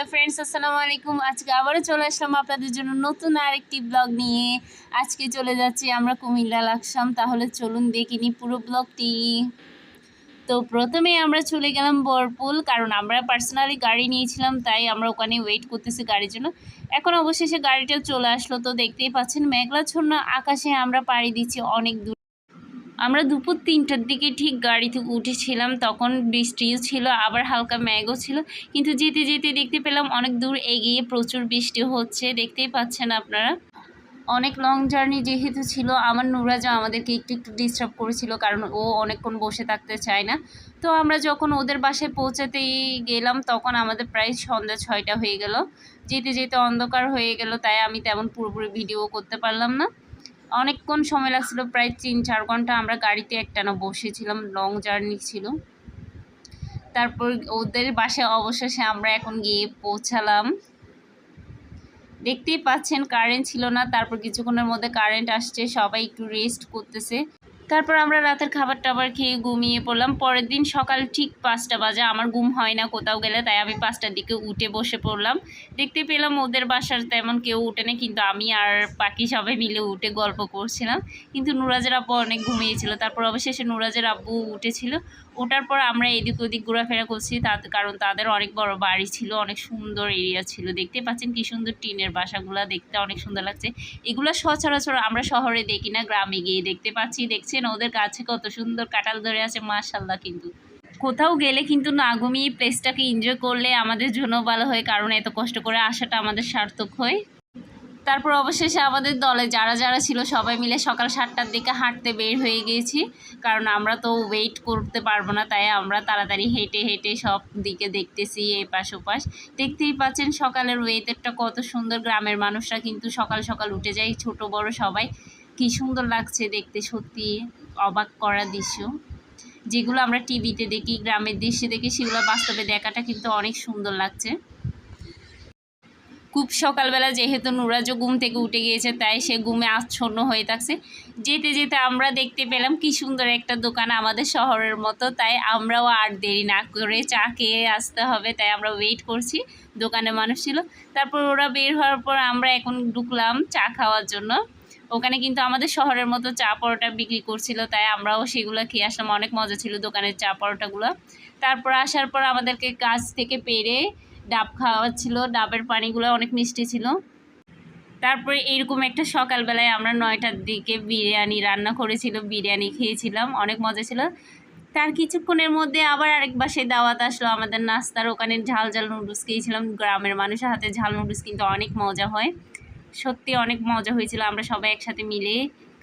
Hello friends, আসসালামু আলাইকুম। আজকে আবারও চলে আসলাম আপনাদের জন্য নতুন আরেকটি ব্লগ নিয়ে। আজকে চলে যাচ্ছি আমরা কুমিল্লা লাকসাম। তাহলে চলুন দেখিনি পুরো ব্লগটি। তো প্রথমে আমরা চলে গেলাম বরপুল, কারণ আমরা পার্সোনালি গাড়ি নিয়েছিলাম, তাই আমরা ওখানে ওয়েট করতেছি গাড়ির জন্য। এখন অবশেষে গাড়িটা চলে আসলো, তো দেখতেই পাচ্ছেন, মেঘলাচ্ছন্ন আকাশে আমরা পাড়ি দিচ্ছি অনেক দূর। আমরা দুপুর তিনটার দিকে ঠিক গাড়িতে উঠেছিলাম, তখন বৃষ্টিও ছিল, আবার হালকা ম্যাগও ছিল, কিন্তু যেতে যেতে দেখতে পেলাম অনেক দূর এগিয়ে প্রচুর বৃষ্টি হচ্ছে, দেখতেই পাচ্ছেন আপনারা। অনেক লং জার্নি যেহেতু ছিল, আমার নুরাজা আমাদেরকে একটু একটু ডিস্টার্ব করেছিল, কারণ ও অনেকক্ষণ বসে থাকতে চায় না। তো আমরা যখন ওদের বাসায় পৌঁছাতেই গেলাম, তখন আমাদের প্রায় সন্ধ্যা ছয়টা হয়ে গেল। যেতে যেতে অন্ধকার হয়ে গেল, তাই আমি তেমন পুরোপুরি ভিডিও করতে পারলাম না। অনেকক্ষণ সময় লাগছিল, প্রায় তিন চার ঘণ্টা আমরা গাড়িতে একটানা বসেছিলাম লং জার্নি ছিল। তারপর ওদের বাসে অবশেষে আমরা এখন গিয়ে পৌঁছালাম। দেখতেই পাচ্ছেন কারেন্ট ছিল না, তারপর কিছুক্ষণের মধ্যে কারেন্ট আসছে, সবাই একটু রেস্ট করতেছে। তারপর আমরা রাতের খাবার টাবার খেয়ে ঘুমিয়ে পড়লাম। পরের দিন সকাল ঠিক পাঁচটা বাজে, আমার ঘুম হয় না কোথাও গেলে, তাই আমি পাঁচটার দিকে উঠে বসে পড়লাম। দেখতে পেলাম ওদের বাসার তেমন কেউ উঠে না কিন্তু আমি আর বাকি সবাই মিলে উঠে গল্প করছিলাম। কিন্তু নুরাজের আব্বু অনেক ঘুমিয়েছিল। তারপর অবশেষে নুরাজের আব্বু উঠেছিল। ওঠার পর আমরা এদিক ওদিক ঘোরাফেরা করছি তাদের কারণ তাদের অনেক বড় বাড়ি ছিল, অনেক সুন্দর এরিয়া ছিল। দেখতে পাচ্ছেন কি সুন্দর টিনের বাসাগুলো, দেখতে অনেক সুন্দর লাগছে। এগুলো সচরাচর আমরা শহরে দেখি না, গ্রামে গিয়ে দেখতে পাচ্ছি। দেখছেন? ওদের কাছে কত সুন্দর কাঁঠাল ধরে আছে মাশাল্লাহ কিন্তু। কোথাও গেলে কিন্তু না ঘুমিয়ে প্লেসটাকে এনজয় করলে আমাদের জন্য ভালো হয়, কারণ এত কষ্ট করে আসাটা আমাদের সার্থক হয়। তারপর অবশেষে আমাদের দলে যারা যারা ছিল সবাই মিলে সকাল সাতটার দিকে হাঁটতে বের হয়ে গিয়েছি। কারণ আমরা তো ওয়েট করতে পারব না, তাই আমরা তাড়াতাড়ি হেঁটে হেঁটে সব দিকে দেখতেছি এই পাশ ওপাশ। দেখতেই পাচ্ছেন সকালের ওয়েদারটা কত সুন্দর, গ্রামের মানুষরা কিন্তু সকাল সকাল উঠে যায়, ছোট বড় সবাই। কি সুন্দর লাগছে দেখতে, সত্যি অবাক করা দৃশ্য। যেগুলো আমরা টিভিতে দেখি, গ্রামের দৃশ্যে দেখি, সেগুলো বাস্তবে দেখাটা কিন্তু অনেক সুন্দর লাগছে। খুব সকালবেলা যেহেতু নুরাজও ঘুম থেকে উঠে গিয়েছে, তাই সে ঘুমে আচ্ছন্ন হয়ে থাকছে। যেতে যেতে আমরা দেখতে পেলাম কি সুন্দর একটা দোকান আমাদের শহরের মতো, তাই আমরাও আর দেরি না করে চা খেয়ে আসতে হবে, তাই আমরা ওয়েট করছি দোকানে মানুষ ছিল। তারপর ওরা বের হওয়ার পর আমরা এখন ঢুকলাম চা খাওয়ার জন্য। ওখানে কিন্তু আমাদের শহরের মতো চা পরোটা বিক্রি করছিল, তাই আমরাও সেগুলো খেয়ে আসলাম। অনেক মজা ছিল দোকানের চা পরোটাগুলো। তারপর আসার পর আমাদেরকে গাছ থেকে পেরে ডাব খাওয়াচ্ছিল। ডাবের পানিগুলো অনেক মিষ্টি ছিল। তারপরে এইরকম একটা সকালবেলায় আমরা নয়টার দিকে বিরিয়ানি রান্না করেছিল, বিরিয়ানি খেয়েছিলাম, অনেক মজা ছিল। তার কিছুক্ষণের মধ্যে আবার আরেক বাসে দাওয়াত আসলো আমাদের নাস্তার। ওখানে ঝাল ঝাল নুডলস খেয়েছিলাম। গ্রামের মানুষের হাতে ঝাল নুডলস কিন্তু অনেক মজা হয়। সত্যি অনেক মজা হয়েছিল। আমরা সবাই একসাথে মিলে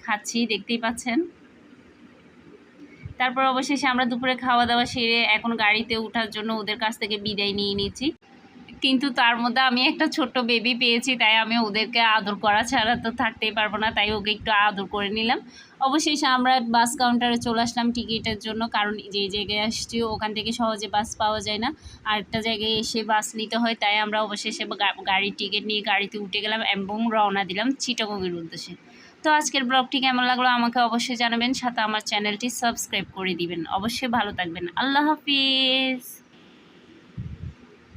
খাচ্ছি, দেখতেই পাচ্ছেন। তারপর অবশেষে আমরা দুপুরে খাওয়া দাওয়া সেরে এখন গাড়িতে ওঠার জন্য ওদের কাছ থেকে বিদায় নিয়ে নিয়েছি। কিন্তু তার মধ্যে আমি একটা ছোট্ট বেবি পেয়েছি, তাই আমি ওদেরকে আদর করা ছাড়া তো থাকতেই পারব না, তাই ওকে একটু আদর করে নিলাম। অবশেষে আমরা বাস কাউন্টারে চলে আসলাম টিকিটের জন্য, কারণ যে জায়গায় আসছি ওখান থেকে সহজে বাস পাওয়া যায় না। আরেকটা জায়গায় এসে বাস নিতে হয়, তাই আমরা অবশেষে গাড়ির টিকিট নিয়ে গাড়িতে উঠে গেলাম এবং রওনা দিলাম চিটাগংয়ের উদ্দেশ্যে। তো আজকের ব্লগটি কেমন লাগল আমাকে অবশ্যই জানাবেন, সাথে আমার চ্যানেলটি সাবস্ক্রাইব করে দিবেন। অবশ্যই ভালো থাকবেন। আল্লাহ হাফিজ!